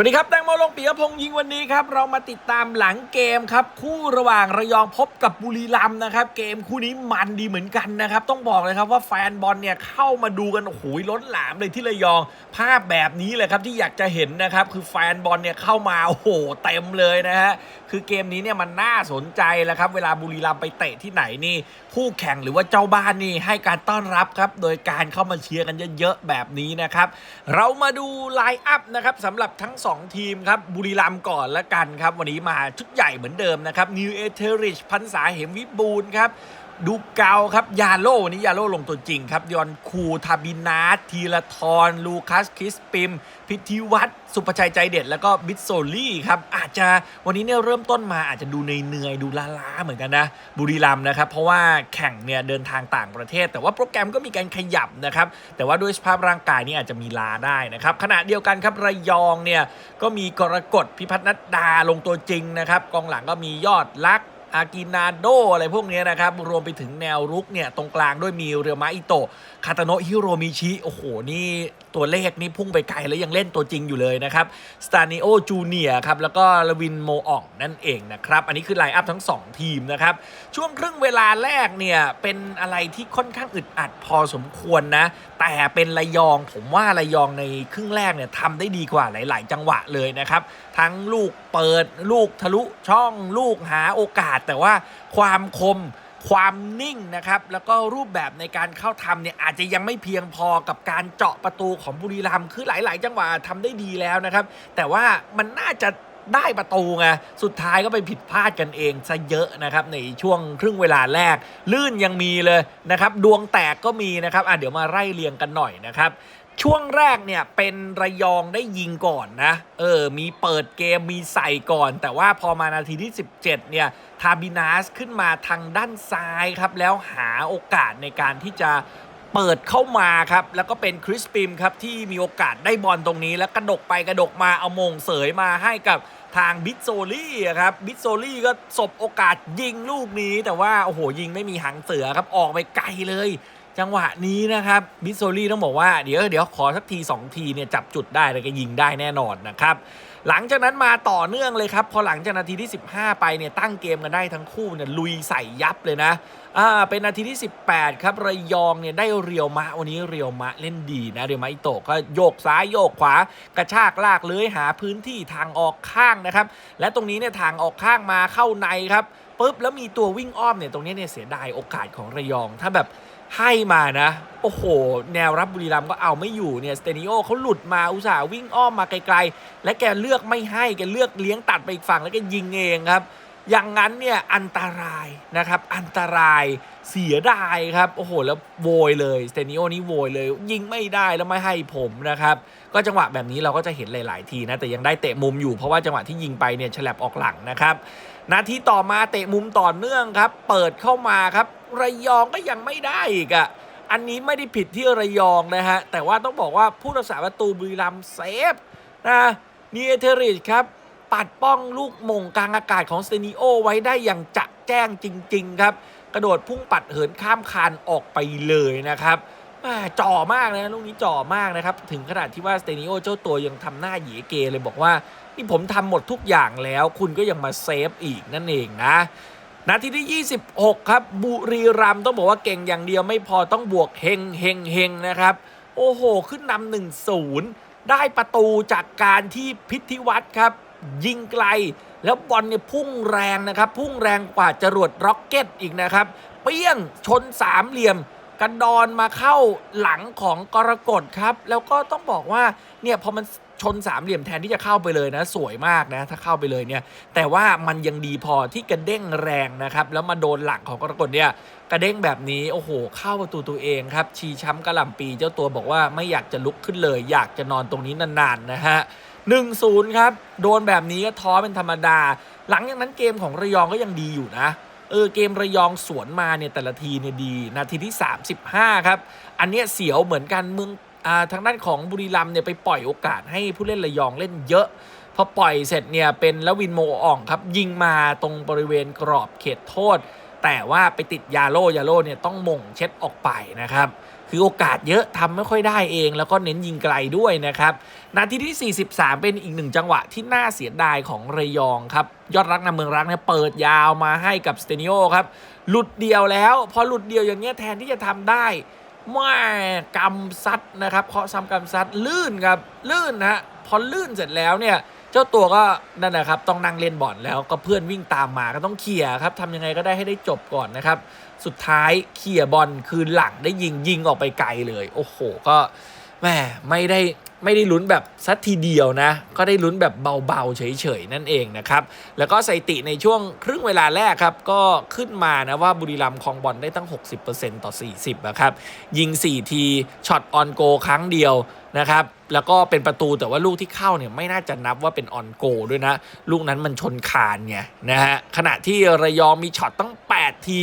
วัสดีครับ แตงโมลงปียพงษ์ยิงวันนี้ครับ เรามาติดตามหลังเกมครับ คู่ระหว่างระยองพบกับบุรีรัมย์นะครับ เกมคู่นี้มันดีเหมือนกันนะครับ ต้องบอกเลยครับว่าแฟนบอลเนี่ยเข้ามาดูกันโอ้โหล้นหลามเลยที่ระยองภาพแบบนี้เลยครับที่อยากจะเห็นนะครับ คือแฟนบอลเนี่ยเข้ามาโอ้โหเต็มเลยนะฮะคือเกมนี้เนี่ยมันน่าสนใจแล้วครับ เวลาบุรีรัมย์ไปเตะที่ไหนนี่คู่แข่งหรือว่าเจ้าบ้านนี่ให้การต้อนรับครับโดยการเข้ามาเชียร์กันเยอะๆแบบนี้นะครับเรามาดูไลน์อัพนะครับสำหรับทั้ง2 ทีมครับบุรีรัมย์ก่อนละกันครับ วันนี้มาชุดใหญ่เหมือนเดิมนะครับนิวเอเทอริชพันษาเหมวิบูลครับ ดูเกาครับ ยาโลวันนี้ยาโลลงตัวจริงครับ ยอนคูทาบินาทีละทรลูคัสคริสปิม พิธีวัตรสุภชัยใจเด็ด แล้วก็บิทโซลี่ครับ อาจจะวันนี้เนี่ยเริ่มต้นมาอาจจะดูเหนื่อยๆดูล้าๆเหมือนกันนะ บุรีรัมนะครับ เพราะว่าแข่งเนี่ยเดินทางต่างประเทศ แต่ว่าโปรแกรมก็มีการขยับนะครับ แต่ว่าด้วยสภาพร่างกายนี่อาจจะมีลาได้นะครับขณะเดียวกันครับระยองเนี่ยก็มีกรกฎพิพัฒนัดดาลงตัวจริงนะครับกองหลังก็มียอดลักษ อากินาโดอะไรพวกนี้นะครับ รวมไปถึงแนวรุกเนี่ย ตรงกลางด้วยมีเรียวมาอิโตะคาตาโนะฮิโรมิชิ โอ้โห นี่ตัวเลขนี่พุ่งไปไกลแล้วยังเล่นตัวจริงอยู่เลยนะครับสตานิโอจูเนียครับ แล้วก็ลวินโมอ่องนั่นเองนะครับ อันนี้คือไลน์อัพทั้ง 2 ทีมนะครับ ช่วงครึ่งเวลาแรกเนี่ย เป็นอะไรที่ค่อนข้างอึดอัดพอสมควรนะ แต่เป็นระยองผมว่าระยองในครึ่งแรกเนี่ยทำได้ดีกว่าหลาย ๆ จังหวะเลยนะครับทั้งลูกเปิดลูกทะลุช่องลูกหาโอกาสแต่ว่าความคมความนิ่งนะครับแล้วก็รูปแบบในการเข้าทำเนี่ยอาจจะยังไม่เพียงพอกับการเจาะประตูของบุรีรัมย์คือหลาย ๆ จังหวะทำได้ดีแล้วนะครับ แต่ว่ามันน่าจะได้ประตูไงสุดท้ายก็ไปผิดพลาดกันเองซะเยอะนะครับในช่วงครึ่งเวลาแรก ลื่นยังมีเลยนะครับ ดวงแตกก็มีนะครับอะเดี๋ยวมาไล่เรียงกันหน่อยนะครับ ช่วงแรกเนี่ยเป็นระยองได้ยิงก่อนนะ เออ มีเปิดเกมมีใส่ก่อน แต่ว่าพอมานาทีที่ 17 เนี่ย ทาบินาสขึ้นมาทางด้านซ้ายครับ แล้วหาโอกาสในการที่จะเปิดเข้ามาครับ แล้วก็เป็นคริสปิมครับ ที่มีโอกาสได้บอลตรงนี้ แล้วกระดกไปกระดกมาเอามงเสยมาให้กับทางบิโซลี่ครับบิโซลี่ก็สบโอกาสยิงลูกนี้ แต่ว่าโอ้โหยิงไม่มีหางเสือครับออกไปไกลเลย จังหวะนี้นะครับบิสโซลี่ต้องบอกว่าเดี๋ยวเดี๋ยวขอสักที 2 ทีเนี่ยจับจุดได้แล้วก็ยิงได้แน่นอนนะครับหลังจากนั้นมาต่อเนื่องเลยครับ พอหลังจากนาทีที่ 15 ไปเนี่ยตั้งเกมกันได้ทั้งคู่เนี่ยลุยใส่ยับเลยนะอ่าเป็นนาทีที่ 18 ครับระยองเนี่ยได้เรียวมะวันนี้เรียวมะเล่นดีนะเรียวมะอิโตก็โยกซ้ายโยกขวากระชากลากเลื้อยหาพื้นที่ทางออกข้างนะครับ และตรงนี้เนี่ยทางออกข้างมาเข้าในครับปุ๊บแล้วมีตัววิ่งอ้อมเนี่ยตรงนี้เนี่ยเสียดายโอกาสของระยองถ้าแบบ ให้มานะ โอ้โห แนวรับบุรีรัมก็เอาไม่อยู่เนี่ยสเตนิโอเขาหลุดมาอุตส่าห์วิ่งอ้อมมาไกลๆ และแกเลือกไม่ให้แกเลือกเลี้ยงตัดไปอีกฝั่งแล้วก็ยิงเองครับ อย่างนั้นเนี่ยอันตรายนะครับอันตรายเสียดายครับโอ้โหแล้วโวยเลยสเตนิโอนี่โวยเลย ยิงไม่ได้แล้วไม่ให้ผมนะครับก็จังหวะแบบนี้เราก็จะเห็นหลาย ๆ ทีนะแต่ยังได้เตะมุมอยู่เพราะว่าจังหวะที่ยิงไปเนี่ยฉลับออกหลังนะครับนาทีต่อมาเตะมุมต่อเนื่องครับ เปิดเข้ามาครับ ระยองก็ยังไม่ได้อีกอะ่ะอันนี้ไม่ได้ผิดที่ระยองนะฮะแต่ว่าต้องบอกว่าผู้รักษาประตูบุรีรัมเซฟนะเนียเทริชครับ ปัดป้องลูกมงกลางอากาศของสเตนิโอไว้ได้อย่างจะแจ้งจริง ๆ ครับ กระโดดพุ่งปัดเหินข้ามคานออกไปเลยนะครับจ่อมากนะลูกนี้จ่อมากนะครับ ถึงขนาดที่ว่าสเตนิโอเจ้าตัวยังทำหน้าเหยเกเลยบอกว่า นี่ผมทำหมดทุกอย่างแล้ว คุณก็ยังมาเซฟอีกนั่นเองนะนาทีที่ 26 ครับ บุรีรัมย์ต้องบอกว่าเก่งอย่างเดียวไม่พอต้องบวกเฮงเฮงเฮงนะครับ โอ้โห ขึ้นนำหนึ่งศูนย์ได้ประตูจากการที่พิธีวัตรครับ ยิงไกล แล้วบอลเนี่ยพุ่งแรงนะครับ พุ่งแรงกว่าจรวดร็อกเก็ตอีกนะครับ เปี้ยงชนสามเหลี่ยมกระดอนมาเข้าหลังของกรกฎครับ แล้วก็ต้องบอกว่าเนี่ยพอมันชนสามเหลี่ยมแทนที่จะเข้าไปเลยนะ สวยมากนะ ถ้าเข้าไปเลยเนี่ย แต่ว่ามันยังดีพอที่กระเด้งแรงนะครับ แล้วมาโดนหลังของกรกฎเนี่ยกระเด้งแบบนี้โอ้โห เข้าประตูตัวเองครับ ชีช้ำกระหล่ำปีเจ้าตัวบอกว่าไม่อยากจะลุกขึ้นเลย อยากจะนอนตรงนี้นานๆนะฮะ หนึ่งศูนย์ครับ โดนแบบนี้ก็ท้อเป็นธรรมดา หลังจากนั้นเกมของระยองก็ยังดีอยู่นะ เออเกมระยองสวนมาเนี่ยแต่ละทีเนี่ยดี นาทีที่ 35 ครับ อันเนี้ยเสียวเหมือนกันเมืองอ่าทางด้านของบุรีรัมเนี่ยไปปล่อยโอกาสให้ผู้เล่นระยองเล่นเยอะพอปล่อยเสร็จเนี่ยเป็นละวินโมอ่องครับยิงมาตรงบริเวณกรอบเขตโทษ แต่ว่าไปติดยาโลยาโลเนี่ยต้องม่งเช็ดออกไปนะครับคือโอกาสเยอะทำไม่ค่อยได้เอง แล้วก็เน้นยิงไกลด้วยนะครับ นาทีที่ 43 เป็นอีกหนึ่งจังหวะที่น่าเสียดายของระยองครับ ยอดรักนำเมืองรักเนี่ยเปิดยาวมาให้กับสเตนิโอครับ หลุดเดียวแล้ว พอหลุดเดียวอย่างเงี้ยแทนที่จะทำได้แม่กำซัดนะครับเคาะซ้ำกำซัดลื่นครับลื่นนะพอลื่นเสร็จแล้วเนี่ย เจ้าตัวก็นั่นแหละครับต้องนั่งเล่นบอลแล้วก็เพื่อนวิ่งตามมาก็ต้องเคลียร์ครับทำยังไงก็ได้ให้ได้จบก่อนนะครับ สุดท้ายเคลียร์บอลคืนหลังได้ยิงยิงออกไปไกลเลย โอ้โหก็แหม่ไม่ได้ ไม่ได้ลุ้นแบบสัทีเดียวนะ ก็ได้ลุ้นแบบเบาๆ เฉยๆ นั่นเองนะครับ แล้วก็สถิติในช่วงครึ่งเวลาแรกครับ ก็ขึ้นมานะว่าบุรีรัมย์คองบอลได้ตั้ง 60%ต่อ 40นะครับ ยิง 4 ทีช็อตออนโกครั้งเดียวนะครับ แล้วก็เป็นประตูแต่ว่าลูกที่เข้าเนี่ยไม่น่าจะนับว่าเป็นออนโกด้วยนะ ลูกนั้นมันชนคานไงนะฮะขณะที่ระยองมีช็อตตั้ง 8 ที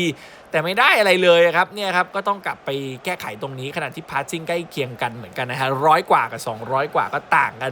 แต่ไม่ได้อะไรเลยครับเนี่ยครับก็ต้องกลับไปแก้ไขตรงนี้ขณะที่พาสซิ่งใกล้เคียงกันเหมือนกันนะฮะร้อยกว่ากับ 200 กว่าก็ต่างกัน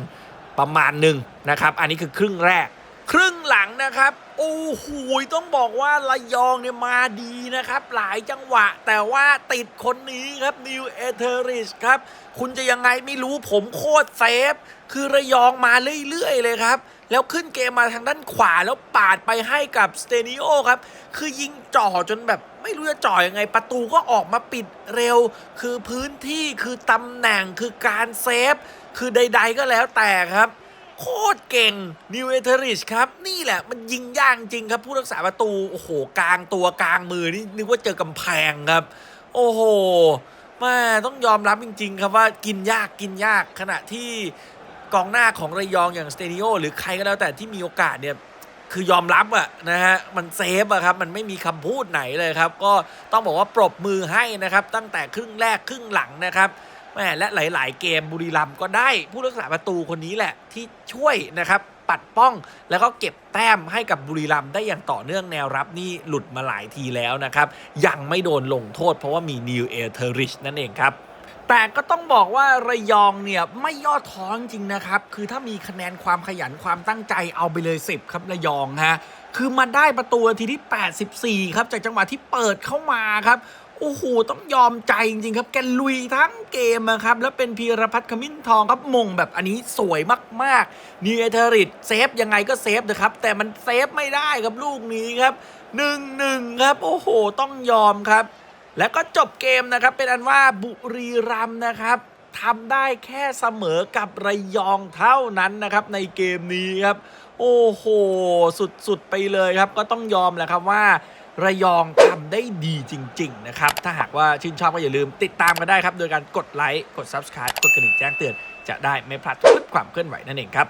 ประมาณหนึ่งนะครับ อันนี้คือครึ่งแรก ครึ่งหลังนะครับ โอ้โหต้องบอกว่าระยองเนี่ยมาดีนะครับ หลายจังหวะ แต่ว่าติดคนนี้ครับนิวเอเทอริชครับ คุณจะยังไงไม่รู้ผมโคตรเซฟ คือระยองมาเรื่อยๆเลยครับ แล้วขึ้นเกมมาทางด้านขวาแล้วปาดไปให้กับสเตนิโอครับ คือยิงจ่อจนแบบไม่รู้จะจ่อยังไง ประตูก็ออกมาปิดเร็ว คือพื้นที่คือตำแหน่งคือการเซฟ คือใด ๆก็แล้วแต่ครับ โคตรเก่งนิวเอเทอริชครับ นี่แหละมันยิงย่างจริงครับ ผู้รักษาประตู โอ้โห กลางตัวกลางมือนี่นึกว่าเจอกำแพงครับ โอ้โหแม่ต้องยอมรับจริง ๆ ครับว่ากินยากกินยากขณะที่กองหน้าของระยองอย่างสเตนิโอหรือใครก็แล้วแต่ที่มีโอกาสเนี่ยคือยอมรับอะนะฮะมันเซฟอะครับมันไม่มีคำพูดไหนเลยครับ ก็ต้องบอกว่าปรบมือให้นะครับ ตั้งแต่ครึ่งแรกครึ่งหลังนะครับ แมและหลาย ๆ เกมบุรีรัมย์ก็ได้ผู้รักษาประตูคนนี้แหละที่ช่วยนะครับปัดป้องแล้วก็เก็บแต้มให้กับบุรีรัมย์ได้อย่างต่อเนื่องแนวรับนี่หลุดมาหลายทีแล้วนะครับ ยังไม่โดนลงโทษเพราะว่ามีนิวเอเทอริชนั่นเองครับแต่ก็ต้องบอกว่าระยองเนี่ยไม่ย่อท้อจริงนะครับ คือถ้ามีคะแนนความขยันความตั้งใจเอาไปเลย 10 ครับระยองฮะ คือมาได้ประตูทีที่ 84 ครับ จากจังหวะที่เปิดเข้ามาครับ โอ้โหต้องยอมใจจริงๆครับ แกลุยทั้งเกมนะครับ แล้วเป็นพีรพัฒน์ขมิ้นทองครับมงแบบอันนี้สวยมากๆนีเอเทอริตเซฟยังไงก็เซฟนะครับ แต่มันเซฟไม่ได้ครับลูกนี้ครับ1-1ครับ โอ้โห ต้องยอมครับ แล้วก็จบเกมนะครับ เป็นอันว่าบุรีรัมนะครับทำได้แค่เสมอกับระยองเท่านั้นนะครับในเกมนี้ครับ โอ้โห สุดๆไปเลยครับ ก็ต้องยอมแหละครับว่า ระยองทำได้ดีจริง ๆ นะครับ ถ้าหากว่าชื่นชอบก็อย่าลืมติดตามกันได้ครับ โดยการกดไลค์ กด Subscribe กดกระดิ่งแจ้งเตือน จะได้ไม่พลาดทุกความเคลื่อนไหวนั่นเองครับ